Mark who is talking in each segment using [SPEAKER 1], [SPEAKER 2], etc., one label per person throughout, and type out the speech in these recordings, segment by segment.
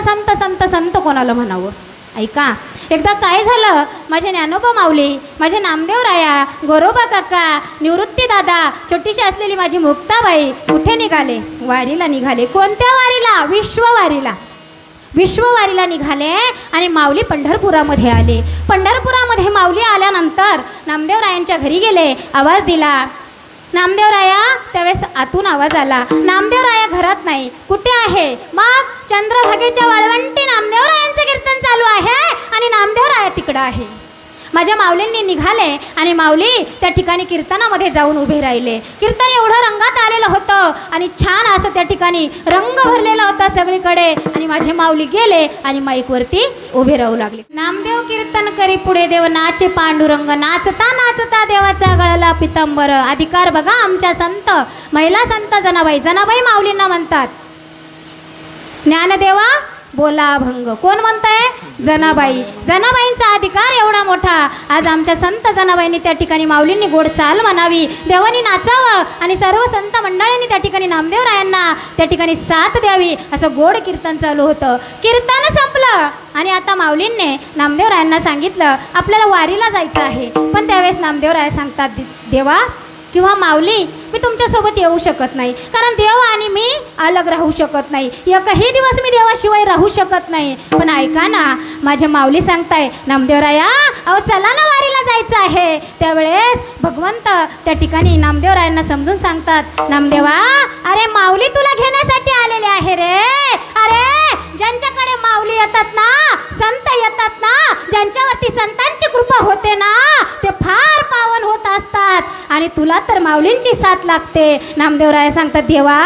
[SPEAKER 1] संत संत संत संत कोणाला म्हणावं? ऐका एकदा काय झालं? माझे ज्ञानोबा माऊली माझे नामदेव राया गोरोबा काका निवृत्ती दादा छोटीशी असलेली माझी मुक्ताबाई कुठे निघाले? वारीला निघाले. कोणत्या वारीला? विश्ववारीला. विश्ववारीला निघाले आणि माऊली पंढरपुरामध्ये आले. पंढरपुरामध्ये माऊली आल्यानंतर नामदेवरायांच्या घरी गेले. आवाज दिला नामदेवराया त्यावेळेस आतून आवाज आला. नामदेवराया घरात नाही. कुठे आहे? मग चंद्रभागेच्या वाळवंटी नामदेवरायांचं कीर्तन चालू आहे आणि नामदेवराया तिकडं आहे. माझ्या माऊलींनी निघाले आणि माऊली त्या ठिकाणी कीर्तनामध्ये जाऊन उभे राहिले. कीर्तन एवढं रंगात आलेलं होतं आणि छान असं त्या ठिकाणी रंग भरलेला होता सगळीकडे. आणि माझे माऊली गेले आणि माईकवरती उभे राहू लागले. नामदेव कीर्तन करी पुढे देव नाचे पांडुरंग नाचता नाचता देवाचा गळाला पितांबर. अधिकार बघा आमच्या संत महिला संत जनाबाई जनाबाई माऊलींना म्हणतात. ज्ञानदेवा बोला अभंग कोण म्हणताय? जनाबाई. जनाबाईंचा अधिकार एवढा मोठा. आज आमच्या संत जनाबाईंनी त्या ठिकाणी माऊलींनी गोड चाल म्हणावी. देवानी नाचावं आणि सर्व संत मंडळींनी त्या ठिकाणी नामदेवरायांना त्या ठिकाणी साथ द्यावी. असं गोड कीर्तन चालू होतं. कीर्तन संपलं. आणि आता माऊलींनी नामदेवरायांना सांगितलं आपल्याला वारीला जायचं आहे. पण त्यावेळेस नामदेवराय सांगतात देवा किंवा माऊली मी तुमच्यासोबत येऊ शकत नाही. कारण देव आणि मी अलग राहू शकत नाही. एकही दिवस मी देवाशिवाय राहू शकत नाही. पण ऐका ना माझ्या माऊली सांगताय नामदेवराया अहो चला ना वारीला जायचं आहे. त्यावेळेस भगवंत त्या ठिकाणी नामदेवरायांना समजून सांगतात नामदेवा अरे माऊली तुला घेण्यासाठी आलेले आहे रे. अरे ज्यांच्याकडे माऊली येतात ना संत येतात ना ज्यांच्यावरती संतांची कृपा होते ना ते फार पावन होत असतात. आणि तुला तर माऊलींची साथ लागते. नामदेवराय सांगतात देवा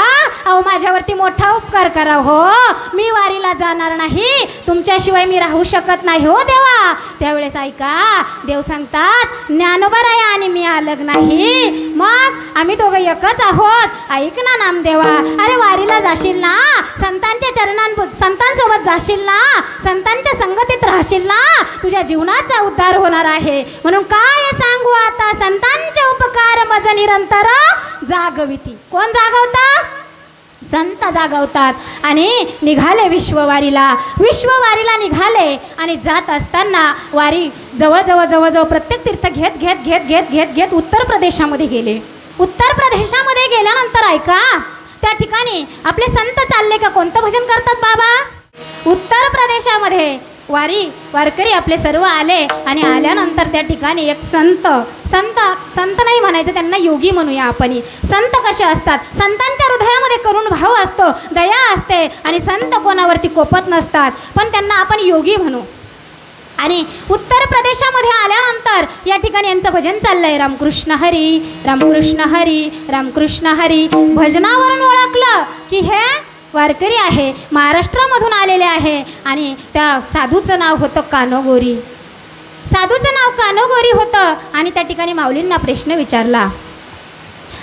[SPEAKER 1] अहो माझ्यावरती मोठा उपकार करा हो. मी वारीला जाणार नाही. तुमच्याशिवाय मी राहू शकत नाही हो देवा. त्यावेळेस ऐका देव सांगतात ज्ञानोबराया आणि मी अलग नाही. मग आम्ही दोघं एकच आहोत. ऐक ना नामदेवा. अरे वारीला जाशील ना? संतांच्या चरणां संतांसोबत जाशील ना? संतांच्या संगतीत राहशील ना तुझ्या जीवनाचा उद्धार होणार आहे. म्हणून काय सांगू आता? संतांचे उपकार मज निरंतर जागविती. कोण जागवता? संत जागवतात. आणि निघाले विश्ववारीला. विश्ववारीला निघाले आणि जात असताना वारी जवळजवळ जवळजवळ प्रत्येक तीर्थ घेत घेत घेत घेत घेत घेत उत्तर प्रदेशामध्ये गेले. उत्तर प्रदेशामध्ये गेल्यानंतर ऐका त्या ठिकाणी आपले संत चालले का? कोणतं भजन करतात बाबा? उत्तर प्रदेशामध्ये वारी वारकरी आपले सर्व आले आणि आल्यानंतर त्या ठिकाणी एक संत संत संत नाही म्हणायचं त्यांना योगी म्हणूया आपण. संत कसे असतात? संतांच्या हृदयामध्ये करुण भाव असतो दया असते आणि संत कोणावरती कोपत नसतात. पण त्यांना आपण योगी म्हणू. आणि उत्तर प्रदेशामध्ये आल्यानंतर या ठिकाणी यांचं भजन चाललंय. रामकृष्ण हरी रामकृष्ण हरी रामकृष्ण हरी. भजनावरून ओळखलं की हे वारकरी आहे महाराष्ट्रामधून आलेले आहे आणि त्या साधूचं नाव होतं कानोगोरी. साधूचं नाव कानोगोरी होतं आणि त्या ठिकाणी माऊलींना प्रश्न विचारला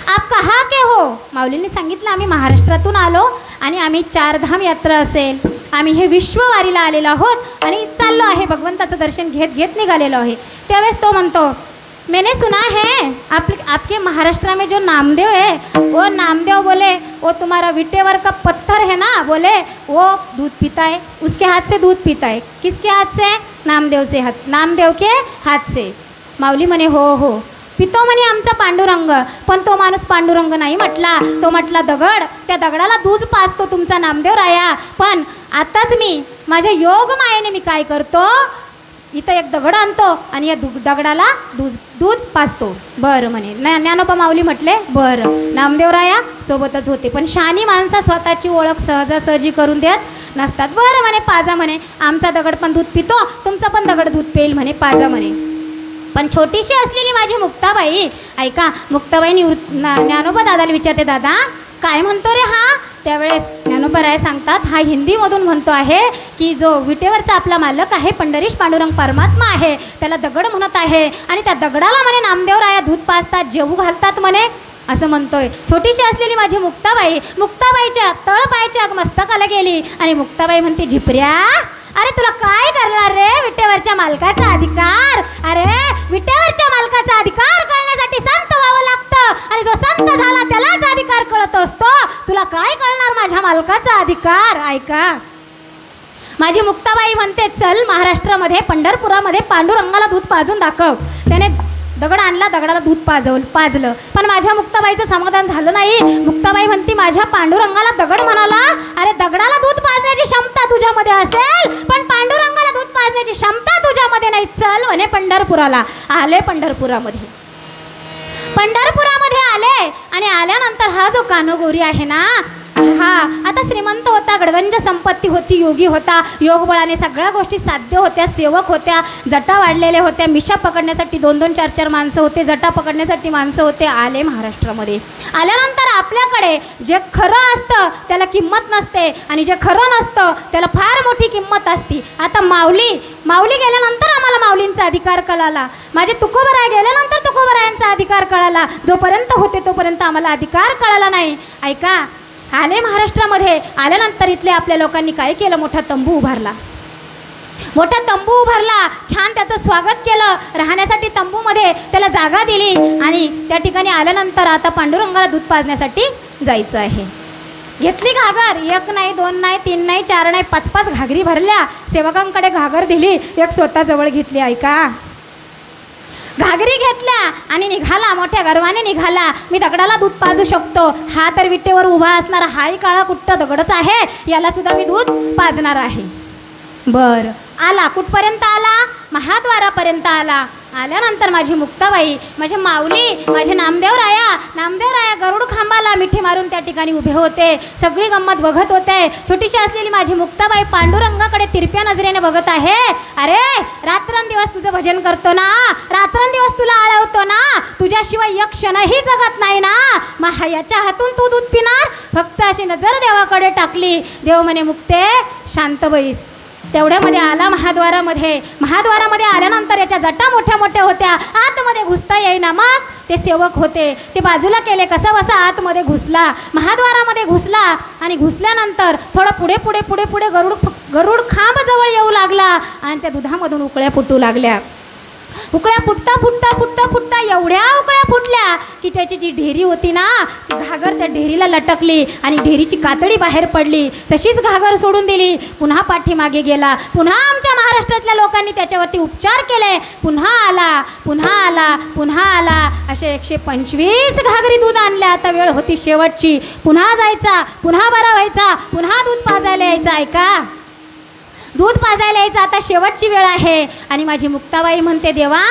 [SPEAKER 1] आप कहा के हो? माऊलींनी सांगितलं आम्ही महाराष्ट्रातून आलो आणि आम्ही चारधाम यात्रा असेल. आम्ही हे विश्ववारीला आलेलो आहोत आणि चाललो आहे भगवंताचं दर्शन घेत घेत निघालेलो आहे. त्यावेळेस तो म्हणतो मैंने सुना है आप आपके महाराष्ट्र में जो नामदेव है वो नामदेव बोले वो तुम्हारा विटेवर का पत्थर है ना बोले वो दूध पीता है उसके हाथ से दूध पीता है। किसके हाथ से? नामदेव से हाथ नामदेव के हाथ से। माऊली म्हणे हो हो। पितो म्हणे आमचा पांडुरंग पण तो माणूस पांडुरंग नाही म्हटला. तो म्हटला दगड त्या दगडाला दूध पाचतो तुमचा नामदेव राया. पण आताच मी माझ्या योग मायेने मी काय करतो? इथं एक दगड आणतो आणि या दु दगडाला दूध दूध पाचतो बरं म्हणे. न ज्ञानोबा माऊली म्हटले बरं. नामदेवराया सोबतच होते. पण शहाणी माणसा स्वतःची ओळख सहजासहजी करून देत नसतात. बरं म्हणे पाजा म्हणे. आमचा दगड पण दूध पितो तुमचा पण दगड दूध पेल म्हणे पाजा म्हणे. पण छोटीशी असलेली माझी मुक्ताबाई ऐका मुक्ताबाई निवृत्त ज्ञानोबा दादाला विचारते दादा काय म्हणतो रे हा? त्यावेळेस ज्ञानोपराय सांगतात हा हिंदीमधून म्हणतो आहे की जो विटेवरचा आपला मालक आहे पंढरीश पांडुरंग परमात्मा आहे त्याला दगड म्हणत आहे आणि त्या दगडाला म्हणे नामदेवराया दूध पाजतात जेवू घालतात म्हणे. असं म्हणतोय. छोटीशी असलेली माझी मुक्ताबाई मुक्ताबाईच्या तळपायच्या मस्तकाला गेली आणि मुक्ताबाई म्हणते झिपऱ्या अरे तुला काय करणार रे? विटेवरच्या मालकाचा अधिकार. अरे विटेवरच्या मालकाचा अधिकार कळण्यासाठी संत व्हावं लागतं. आणि जो संत झाला त्यालाच अधिकार कळत असतो. तुला काय कळणार माझ्या मालकाचा अधिकार? ऐका माझी मुक्ताबाई म्हणते चल महाराष्ट्रामध्ये पंढरपुरामध्ये पांडुरंगाला दूध पाजून दाखव. त्याने दगड आणला दगडाला दूध पाजवलं पाजलं. पण माझ्या मुक्ताबाईचं समाधान झालं नाही. मुक्ताबाई म्हणते माझ्या पांडुरंगाला दगड म्हणाला. अरे दगडाला दूध पाजण्याची क्षमता तुझ्यामध्ये असेल पण पांडुरंगाला दूध पाजण्याची क्षमता तुझ्यामध्ये नाही. चल म्हणे पंढरपुराला. आले पंढरपुरामध्ये. पंढरपुरामध्ये आले आणि आल्यानंतर हा जो कानोगोरी आहे ना हा आता श्रीमंत होता गडगंज संपत्ती होती योगी होता योगबळाने सगळ्या गोष्टी साध्य होत्या सेवक होत्या जटा वाढलेल्या होत्या मिशा पकडण्यासाठी दोन दोन चार चार माणसं होते जटा पकडण्यासाठी माणसं होते आले महाराष्ट्रामध्ये. आल्यानंतर आपल्याकडे जे खरं असतं त्याला किंमत नसते आणि जे खरं नसतं त्याला फार मोठी किंमत असती. आता माऊली माऊली गेल्यानंतर आम्हाला माऊलींचा अधिकार कळाला. माझे तुकोबराय गेल्यानंतर तुकोबरायांचा अधिकार कळाला. जोपर्यंत होते तोपर्यंत आम्हाला अधिकार कळाला नाही. ऐका आले महाराष्ट्रामध्ये. आल्यानंतर इथले आपल्या लोकांनी काय केलं? मोठा तंबू उभारला. मोठा तंबू उभारला. छान त्याचं स्वागत केलं. राहण्यासाठी तंबूमध्ये त्याला जागा दिली. आणि त्या ठिकाणी आल्यानंतर आता पांडुरंगाला दूध पाजण्यासाठी जायचं आहे. घेतली घागर. एक नाही दोन नाही तीन नाही चार नाही पाच पाच घागरी भरल्या. सेवकांकडे घागर दिली. एक स्वतःजवळ घेतली. ऐका. घागरी घेतल्या आणि निघाला मोठ्या गर्वाने निघाला. मी दगडाला दूध पाजू शकतो. हा तर विटेवर उभा असणारा हाही काळा कुठं दगडच आहे. याला सुद्धा मी दूध पाजणार आहे. बर. आला. कुठपर्यंत आला? महाद्वारापर्यंत आला. आल्यानंतर माझी मुक्ताबाई माझी माऊली माझे नामदेव राया नामदेव राया गरुड खांबाला मिठी मारून त्या ठिकाणी उभे होते. सगळी गंमत बघत होते. छोटीशी असलेली माझी मुक्ताबाई पांडुरंगाकडे तिरप्या नजरेने बघत आहे. अरे रात्रंदिवस तुझं भजन करतो ना? रात्रंदिवस तुला आळवतो ना? तुझ्याशिवाय एक क्षणही जगत नाही ना? मग याच्या हातून तू दूध पिणार? फक्त अशी नजर देवाकडे टाकली. देव म्हणे मुक्ते शांत बैस. तेवढ्यामध्ये आला महाद्वारामध्ये. महाद्वारामध्ये आल्यानंतर याच्या जटा मोठ्या मोठ्या होत्या. आतमध्ये घुसता येईना. मग ते सेवक होते. ते बाजूला केले. कसा बसा आतमध्ये घुसला. महाद्वारामध्ये घुसला आणि घुसल्यानंतर थोडं पुढे पुढे पुढे पुढे गरुड गरुड खांब जवळ येऊ लागला आणि त्या दुधामधून उकळ्या फुटू लागल्या. उकळ्या फुटता फुटता फुटता फुटता एवढ्या उकळ्या फुटल्या की त्याची जी ढेरी होती ना ती घागर त्या ढेरीला लटकली आणि ढेरीची कातडी बाहेर पडली. तशीच घागर सोडून दिली. पुन्हा पाठीमागे गेला. पुन्हा आमच्या महाराष्ट्रातल्या लोकांनी त्याच्यावरती उपचार केले. पुन्हा आला पुन्हा आला पुन्हा आला. असे एकशे पंचवीस घागरी दूध आणल्या. आता वेळ होती शेवटची. पुन्हा जायचा पुन्हा बरा व्हायचा पुन्हा दूध पाजायला यायचा. ऐका. दूध पाजायला यायचं आता शेवटची वेळ आहे. आणि माझी मुक्ताबाई म्हणते देवा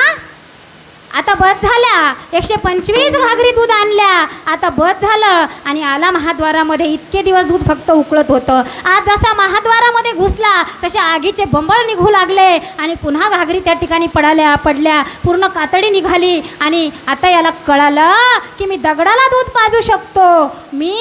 [SPEAKER 1] आता बस झाल्या एकशे पंचवीस घागरी दूध आणल्या. आता बस झालं. आणि आला महाद्वारामध्ये. इतके दिवस दूध फक्त उकळत होतं. आज जसा महाद्वारामध्ये घुसला तसे आगीचे बंबळ निघू लागले. आणि पुन्हा घागरी त्या ठिकाणी पडाल्या पडल्या. पूर्ण कातडी निघाली. आणि आता याला कळालं की मी दगडाला दूध पाजू शकतो. मी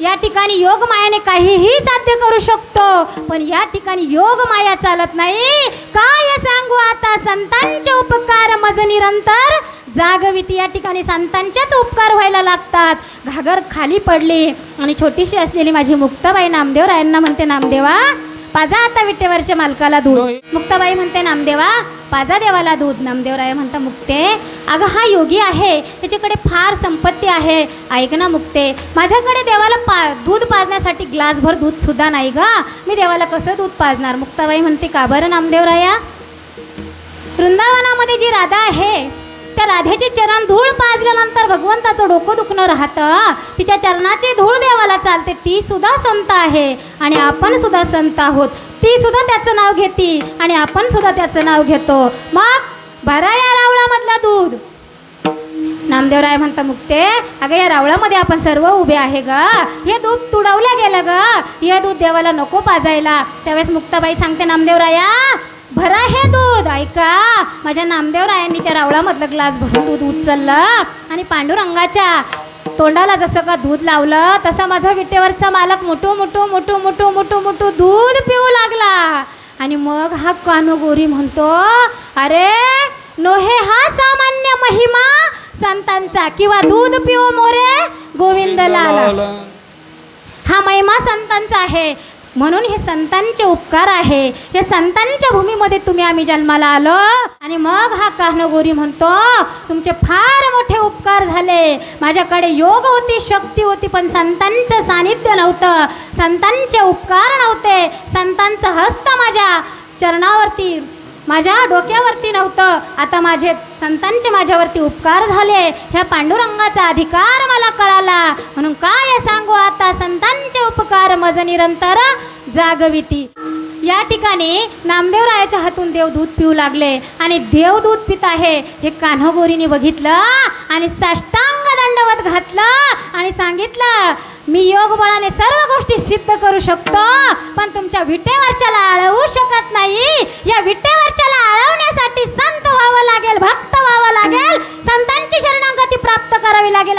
[SPEAKER 1] या ठिकाणी योग मायाने काहीही साध्य करू शकतो पण या ठिकाणी योग माया चालत नाही. काय सांगू आता? संतांचे उपकार मज निरंतर जागविती. या ठिकाणी संतांचेच उपकार व्हायला लागतात. घागर खाली पडली आणि छोटीशी असलेली माझी मुक्ताबाई नामदेवरायांना म्हणते नामदेवा पाजा आता विटेवरच्या मालकाला दूध. मुक्ताबाई म्हणते नामदेवा पाजा देवाला दूध. नामदेवराय म्हणता मुक्ते. अगं हा योगी आहे. त्याच्याकडे फार संपत्ती आहे. ऐक ना मुक्ते. माझ्याकडे देवाला पा दूध पाजण्यासाठी ग्लासभर दूध सुद्धा नाही गा. मी देवाला कसं दूध पाजणार? मुक्ताबाई म्हणते का बरं नामदेवराया वृंदावनामध्ये जी राधा आहे त्या राधेचे चरण धूळ पाजल्यानंतर भगवंताचं डोकं दुखणं राहतं. तिच्या चरणाची धूळ देवाला चालते. ती सुद्धा संत आहे. आणि आपण सुद्धा संत आहोत. ती सुद्धा त्याचं नाव घेती. आणि आपण सुद्धा त्याचं नाव घेतो. मग भरा या रावळामधला दूध. नामदेवराय म्हणता मुक्ते अगं या रावळामध्ये आपण सर्व उभे आहे ग. हे दूध तुडवलं गेलं ग. हे दूध देवाला नको पाजायला. त्यावेळेस मुक्ताबाई सांगते नामदेवराया भरा हे दूध. ऐका माझ्या नामदेवरायांनी त्या रावळामधलं ग्लास भरून दूध उचललं आणि पांडुरंगाच्या तोंडाला जसं का दूध लावलं तसं माझा विटेवरचा मालक मोठू मोठू मोठू मोठू मोठू मोठू दूध पिऊ लागला. आणि मग हा कानोगोरी म्हणतो अरे नोहे हा सामान्य महिमा संतांचा किंवा दूध पिओ मोरे गोविंद लाला हा महिमा संतांचा आहे. म्हणून हे संतांचे उपकार आहे. हे संतांच्या भूमीमध्ये तुम्ही आम्ही जन्माला आलो आणि मग हा कान्होगोरी म्हणतो तुमचे फार मोठे उपकार झाले. माझ्याकडे योग होती शक्ती होती पण संतांचं सानिध्य नव्हतं. संतांचे उपकार नव्हते. संतांचं हस्त माझ्या चरणावरती माझ्या डोक्यावरती नव्हतं. आता माझे संतांचे माझ्यावरती उपकार झाले. ह्या पांडुरंगाचा अधिकार मला कळाला. म्हणून काय सांगू आता? संतांचे उपकार मज निरंतर जागविती. या ठिकाणी नामदेवरायाच्या हातून देव दूध पिऊ लागले. आणि देवदूत पित आहे. हे कान्होगोरीने बघितलं आणि साष्टांग दंडवत घातलं आणि सांगितलं मी योग बळाने सर्व गोष्टी सिद्ध करू शकतो पण तुमच्या विटेवरच्याला अडवू शकत नाही. या विटेवर अडवण्यासाठी संत व्हावं लागेल भक्त व्हावं लागेल. संतांची शरणागती प्राप्त करावी लागेल.